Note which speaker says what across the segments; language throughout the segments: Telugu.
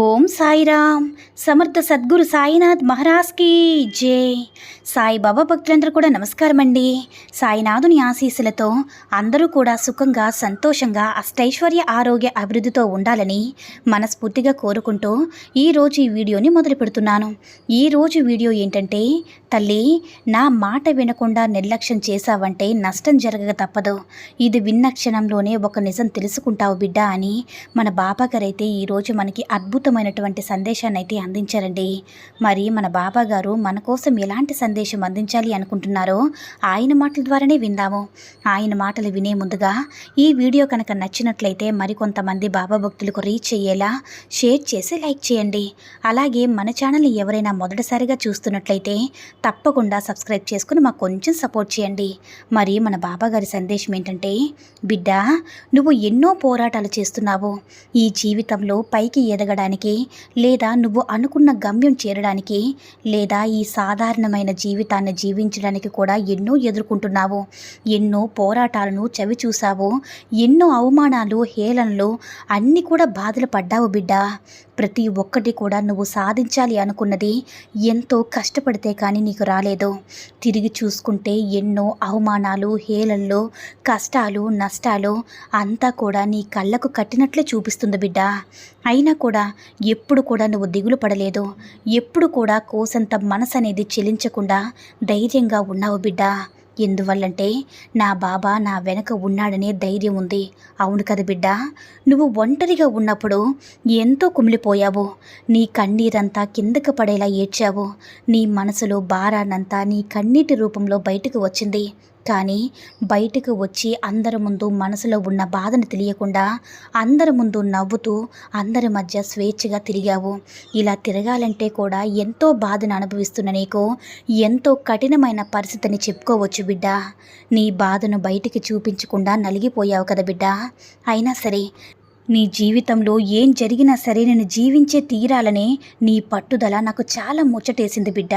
Speaker 1: Om Sairam. Samarth Sadguru Sainath మహారాజ్కి జై. సాయిబాబా భక్తులందరూ కూడా నమస్కారం అండి సాయినాథుని ఆశీస్సులతో అందరూ కూడా సుఖంగా సంతోషంగా అష్టైశ్వర్య ఆరోగ్య అభివృద్ధితో ఉండాలని మనస్ఫూర్తిగా కోరుకుంటూ ఈరోజు ఈ వీడియోని మొదలు పెడుతున్నాను. ఈరోజు వీడియో ఏంటంటే తల్లి నా మాట వినకుండా నిర్లక్ష్యం చేశావంటే నష్టం జరగక తప్పదు. ఇది విన్న క్షణంలోనే ఒక నిజం తెలుసుకుంటావు బిడ్డ అని మన బాబాగారైతే ఈరోజు మనకి అద్భుతమైనటువంటి సందేశాన్ని అయితే అందించారండి. మరి మన బాబా గారు మన కోసం ఎలాంటి సందేశం అందించాలి అనుకుంటున్నారో ఆయన మాటల ద్వారానే విందాము. ఆయన మాటలు వినే ముందుగా ఈ వీడియో కనుక నచ్చినట్లయితే మరికొంతమంది బాబా భక్తులకు రీచ్ అయ్యేలా షేర్ చేసి లైక్ చేయండి. అలాగే మన ఛానల్ని ఎవరైనా మొదటిసారిగా చూస్తున్నట్లయితే తప్పకుండా సబ్స్క్రైబ్ చేసుకుని మాకు కొంచెం సపోర్ట్ చేయండి. మరి మన బాబా గారి సందేశం ఏంటంటే బిడ్డ నువ్వు ఎన్నో పోరాటాలు చేస్తున్నావు. ఈ జీవితంలో పైకి ఎదగడానికి లేదా నువ్వు అనుకున్న గమ్యం చేరడానికి లేదా ఈ సాధారణమైన జీవితాన్ని జీవించడానికి కూడా ఎన్నో ఎదుర్కొంటున్నావు ఎన్నో పోరాటాలను చవి చూసావు ఎన్నో అవమానాలు హేళనలు అన్నీ కూడా బాధలు పడ్డావు బిడ్డ. ప్రతి ఒక్కటి కూడా నువ్వు సాధించాలి అనుకున్నది ఎంతో కష్టపడితే కానీ నీకు రాలేదు. తిరిగి చూసుకుంటే ఎన్నో అవమానాలు హేళనలు కష్టాలు నష్టాలు అంతా కూడా నీ కళ్ళకు కట్టినట్లే చూపిస్తుంది బిడ్డ. అయినా కూడా ఎప్పుడు కూడా నువ్వు దిగులు పడలేదు. ఎప్పుడు కూడా కోసంత మనసు అనేది చెలించకుండా ధైర్యంగా ఉన్నావు బిడ్డ. ఎందువల్లంటే నా బాబా నా వెనక ఉన్నాడనే ధైర్యం ఉంది. అవును కదా బిడ్డ నువ్వు ఒంటరిగా ఉన్నప్పుడు ఎంతో కుమిలిపోయావు. నీ కన్నీరంతా కిందకు పడేలా ఏడ్చావు. నీ మనసులో భారానంతా నీ కన్నీటి రూపంలో బయటకు వచ్చింది. కానీ బయటకు వచ్చి అందరి ముందు మనసులో ఉన్న బాధను తెలియకుండా అందరి ముందు నవ్వుతూ అందరి మధ్య స్వేచ్ఛగా తిరిగావు. ఇలా తిరగాలంటే కూడా ఎంతో బాధను అనుభవిస్తున్న నీకు ఎంతో కఠినమైన పరిస్థితిని చెప్పుకోవచ్చు బిడ్డ. నీ బాధను బయటికి చూపించకుండా నలిగిపోయావు కదా బిడ్డ. అయినా సరే నీ జీవితంలో ఏం జరిగినా సరే నేను జీవించే తీరాలనే నీ పట్టుదల నాకు చాలా ముచ్చటేసింది బిడ్డ.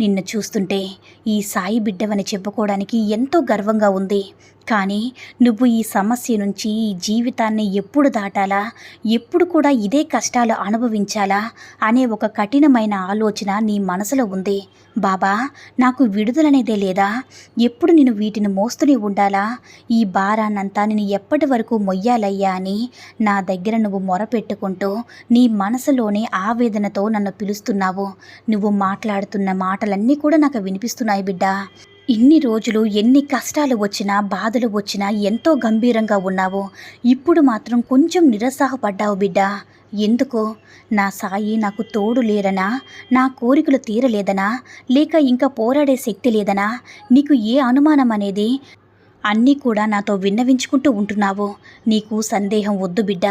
Speaker 1: నిన్ను చూస్తుంటే ఈ సాయి బిడ్డవని చెప్పుకోవడానికి ఎంతో గర్వంగా ఉంది. కానీ నువ్వు ఈ సమస్య నుంచి ఈ జీవితాన్ని ఎప్పుడు దాటాలా? ఎప్పుడు కూడా ఇదే కష్టాలు అనుభవించాలా? అనే ఒక కఠినమైన ఆలోచన నీ మనసులో ఉంది. బాబా నాకు విడుదలనేదే లేదా? ఎప్పుడు నేను వీటిని మోస్తూనే ఉండాలా? ఈ భారాన్నంతా నేను ఎప్పటి వరకు మొయ్యాలయ్యా అని నా దగ్గర నువ్వు మొరపెట్టుకుంటూ నీ మనసులోనే ఆవేదనతో నన్ను పిలుస్తున్నావు. నువ్వు మాట్లాడుతున్న మాటలన్నీ కూడా నాకు వినిపిస్తున్నాయి బిడ్డా. ఇన్ని రోజులు ఎన్ని కష్టాలు వచ్చినా బాధలు వచ్చినా ఎంతో గంభీరంగా ఉన్నావు. ఇప్పుడు మాత్రం కొంచెం నిరుత్సాహపడ్డావు బిడ్డ. ఎందుకు? నా సాయి నాకు తోడు లేరనా నా కోరికలు తీరలేదనా? లేక ఇంకా పోరాడే శక్తి లేదనా? నీకు ఏ అనుమానం అనేది? అన్నీ కూడా నాతో విన్నవించుకుంటూ ఉంటున్నావు. నీకు సందేహం వద్దు బిడ్డ.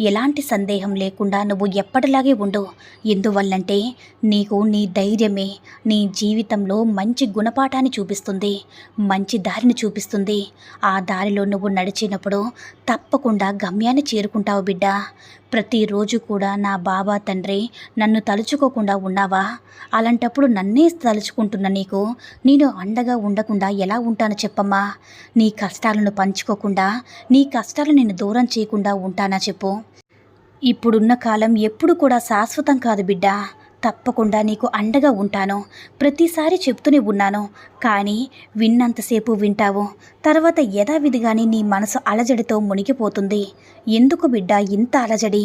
Speaker 1: ఎలాంటి సందేహం లేకుండా నువ్వు ఎప్పటిలాగే ఉండు. ఎందువల్లంటే నీకు నీ ధైర్యమే నీ జీవితంలో మంచి గుణపాఠాన్ని చూపిస్తుంది మంచి దారిని చూపిస్తుంది. ఆ దారిలో నువ్వు నడిచినప్పుడు తప్పకుండా గమ్యాన్ని చేరుకుంటావు బిడ్డ. ప్రతిరోజు కూడా నా బాబా తండ్రి నన్ను తలుచుకోకుండా ఉన్నావా? అలాంటప్పుడు నన్నే తలుచుకుంటున్న నీకు నేను అండగా ఉండకుండా ఎలా ఉంటాను చెప్పమ్మా? నీ కష్టాలను పంచుకోకుండా నీ కష్టాలు నేను దూరం చేయకుండా ఉంటానా చెప్పు? ఇప్పుడున్న కాలం ఎప్పుడు కూడా శాశ్వతం కాదు బిడ్డ. తప్పకుండా నీకు అండగా ఉంటాను. ప్రతిసారి చెప్తూనే ఉన్నాను. కానీ విన్నంతసేపు వింటావు. తర్వాత యథావిధిగానే నీ మనసు అలజడితో మునిగిపోతుంది. ఎందుకు బిడ్డ ఇంత అలజడి?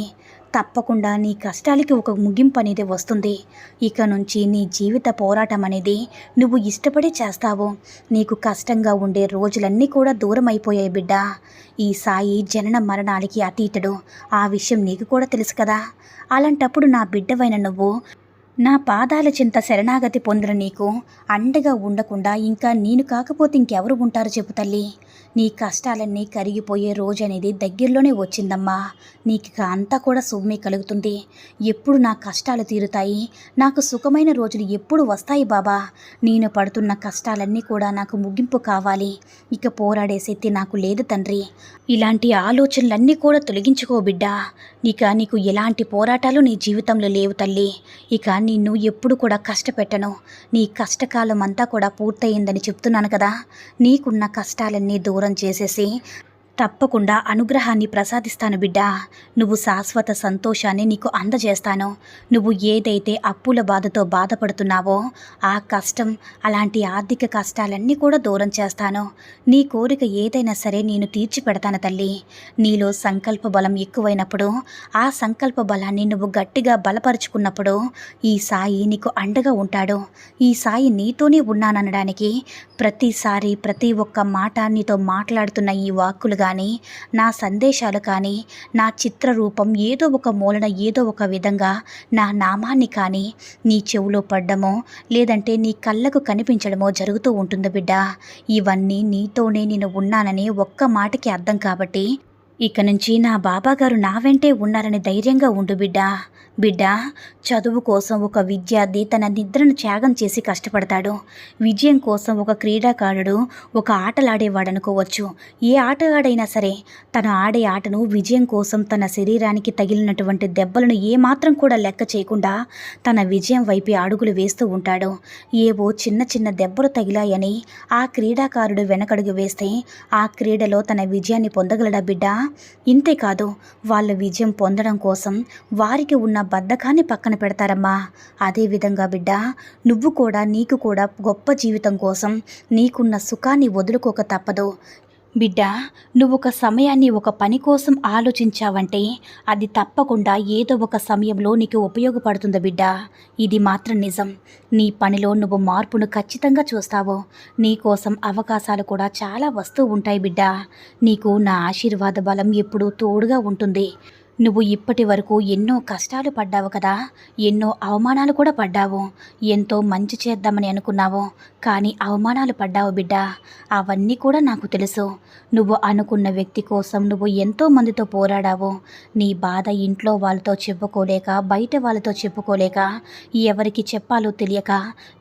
Speaker 1: తప్పకుండా నీ కష్టాలకి ఒక ముగింపు అనేది వస్తుంది. ఇక నుంచి నీ జీవిత పోరాటం అనేది నువ్వు ఇష్టపడి చేస్తావు. నీకు కష్టంగా ఉండే రోజులన్నీ కూడా దూరం అయిపోయాయి బిడ్డ. ఈ సాయి జనన మరణాలకి అతీతుడు. ఆ విషయం నీకు కూడా తెలుసు కదా. అలాంటప్పుడు నా బిడ్డవైన నువ్వు నా పాదాల చింత శరణాగతి పొందిన నీకు అండగా ఉండకుండా ఇంకా నేను కాకపోతే ఇంకెవరు ఉంటారు చెప్పు తల్లి. నీ కష్టాలన్నీ కరిగిపోయే రోజు అనేది దగ్గరలోనే వచ్చిందమ్మా. నీకు ఇక అంతా కూడా శుభమే కలుగుతుంది. ఎప్పుడు నా కష్టాలు తీరుతాయి? నాకు సుఖమైన రోజులు ఎప్పుడు వస్తాయి బాబా? నేను పడుతున్న కష్టాలన్నీ కూడా నాకు ముగింపు కావాలి. ఇక పోరాడే శక్తి నాకు లేదు తండ్రి. ఇలాంటి ఆలోచనలన్నీ కూడా తొలగించుకో బిడ్డా. ఇక నీకు ఎలాంటి పోరాటాలు నీ జీవితంలో లేవు తల్లి. ఇక నిన్ను ఎప్పుడు కూడా కష్టపెట్టను. నీ కష్టకాలం అంతా కూడా పూర్తయిందని చెప్తున్నాను కదా. నీకున్న కష్టాలన్నీ దూరం చేసేసి తప్పకుండా అనుగ్రహాన్ని ప్రసాదిస్తాను బిడ్డా. నువ్వు శాశ్వత సంతోషాన్ని నీకు అందజేస్తాను. నువ్వు ఏదైతే అప్పుల బాధతో బాధపడుతున్నావో ఆ కష్టం అలాంటి ఆర్థిక కష్టాలన్నీ కూడా దూరం చేస్తాను. నీ కోరిక ఏదైనా సరే నేను తీర్చి పెడతాను తల్లి. నీలో సంకల్ప బలం ఎక్కువైనప్పుడు ఆ సంకల్ప బలాన్ని నువ్వు గట్టిగా బలపరుచుకున్నప్పుడు ఈ సాయి నీకు అండగా ఉంటాడు. ఈ సాయి నీతోనే ఉన్నాననడానికి ప్రతిసారి ప్రతి ఒక్క మాట నీతో మాట్లాడుతున్న ఈ వాక్కులుగా కానీ నా సందేశాలు కానీ నా చిత్రరూపం ఏదో ఒక మూలన ఏదో ఒక విధంగా నా నామాన్ని కానీ నీ చెవులో పడ్డమో లేదంటే నీ కళ్ళకు కనిపించడమో జరుగుతూ ఉంటుంది బిడ్డ. ఇవన్నీ నీతోనే నేను ఉన్నానని ఒక్క మాటకి అర్థం కాబట్టి ఇక నుంచి నా బాబాగారు నా వెంటే ఉన్నారని ధైర్యంగా ఉండు బిడ్డా. బిడ్డ చదువు కోసం ఒక విద్యార్థి తన నిద్రను త్యాగం చేసి కష్టపడతాడు. విజయం కోసం ఒక క్రీడాకారుడు ఒక ఆటలాడేవాడు అనుకోవచ్చు ఏ ఆటగాడైనా సరే తను ఆడే ఆటను విజయం కోసం తన శరీరానికి తగిలినటువంటి దెబ్బలను ఏమాత్రం కూడా లెక్క చేయకుండా తన విజయం వైపు అడుగులు వేస్తూ ఉంటాడు. ఏవో చిన్న చిన్న దెబ్బలు తగిలాయని ఆ క్రీడాకారుడు వెనకడుగు వేస్తే ఆ క్రీడలో తన విజయాన్ని పొందగలడా బిడ్డ? ఇంతేకాదు వాళ్ళ విజయం పొందడం కోసం వారికి ఉన్న బద్ధకాన్ని పక్కన పెడతారమ్మా. అదేవిధంగా బిడ్డ నువ్వు కూడా నీకు కూడా గొప్ప జీవితం కోసం నీకున్న సుఖాన్ని వదులుకోక తప్పదు. బిడ్డ నువ్వు ఒక సమయాన్ని ఒక పని కోసం ఆలోచించావంటే అది తప్పకుండా ఏదో ఒక సమయంలో నీకు ఉపయోగపడుతుంది బిడ్డ. ఇది మాత్రం నిజం. నీ పనిలో నువ్వు మార్పును ఖచ్చితంగా చూస్తావు. నీ కోసం అవకాశాలు కూడా చాలా వస్తూ ఉంటాయి బిడ్డ. నీకు నా ఆశీర్వాద బలం ఎప్పుడూ తోడుగా ఉంటుంది. నువ్వు ఇప్పటి వరకు ఎన్నో కష్టాలు పడ్డావు కదా. ఎన్నో అవమానాలు కూడా పడ్డావు. ఎంతో మంచి చేద్దామని అనుకున్నావు. కానీ అవమానాలు పడ్డావు బిడ్డ. అవన్నీ కూడా నాకు తెలుసు. నువ్వు అనుకున్న వ్యక్తి కోసం నువ్వు ఎంతో మందితో పోరాడావు. నీ బాధ ఇంట్లో వాళ్ళతో చెప్పుకోలేక బయట వాళ్ళతో చెప్పుకోలేక ఎవరికి చెప్పాలో తెలియక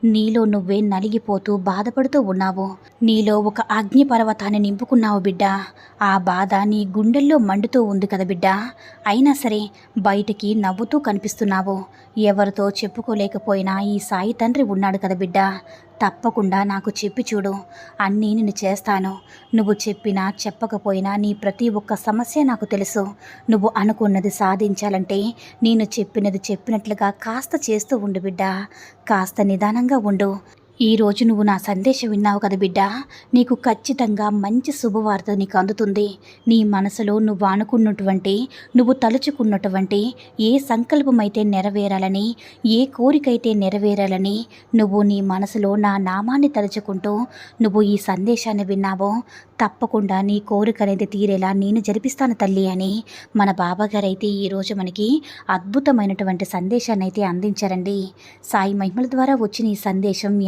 Speaker 1: నీలో నువ్వే నలిగిపోతూ బాధపడుతూ ఉన్నావు. నీలో ఒక అగ్ని పర్వతాన్ని నింపుకున్నావు బిడ్డ. ఆ బాధ నీ గుండెల్లో మండుతూ ఉంది కదా బిడ్డ. అయినా సరే బయటికి నవ్వుతూ కనిపిస్తున్నావు. ఎవరితో చెప్పుకోలేకపోయినా ఈ సాయి తండ్రి ఉన్నాడు కదా బిడ్డ. తప్పకుండా నాకు చెప్పి చూడు. అన్నీ నేను చేస్తాను. నువ్వు చెప్పినా చెప్పకపోయినా నీ ప్రతి ఒక్క సమస్య నాకు తెలుసు. నువ్వు అనుకున్నది సాధించాలంటే నేను చెప్పినది చెప్పినట్లుగా కాస్త చేస్తూ ఉండు బిడ్డ. కాస్త నిదానంగా ఉండు. ఈ రోజు నువ్వు నా సందేశం విన్నావు కదా బిడ్డ? నీకు ఖచ్చితంగా మంచి శుభవార్త నీకు అందుతుంది. నీ మనసులో నువ్వు అనుకున్నటువంటి నువ్వు తలుచుకున్నటువంటి ఏ సంకల్పమైతే నెరవేరాలని ఏ కోరికైతే నెరవేరాలని నువ్వు నీ మనసులో నా నామాన్ని తలుచుకుంటూ నువ్వు ఈ సందేశాన్ని విన్నావో తప్పకుండా నీ కోరిక అనేది తీరేలా నేను జరిపిస్తాను తల్లి అని మన బాబాగారు అయితే ఈరోజు మనకి అద్భుతమైనటువంటి సందేశాన్ని అయితే అందించారండి. సాయి మహిమల ద్వారా వచ్చిన ఈ సందేశం మీ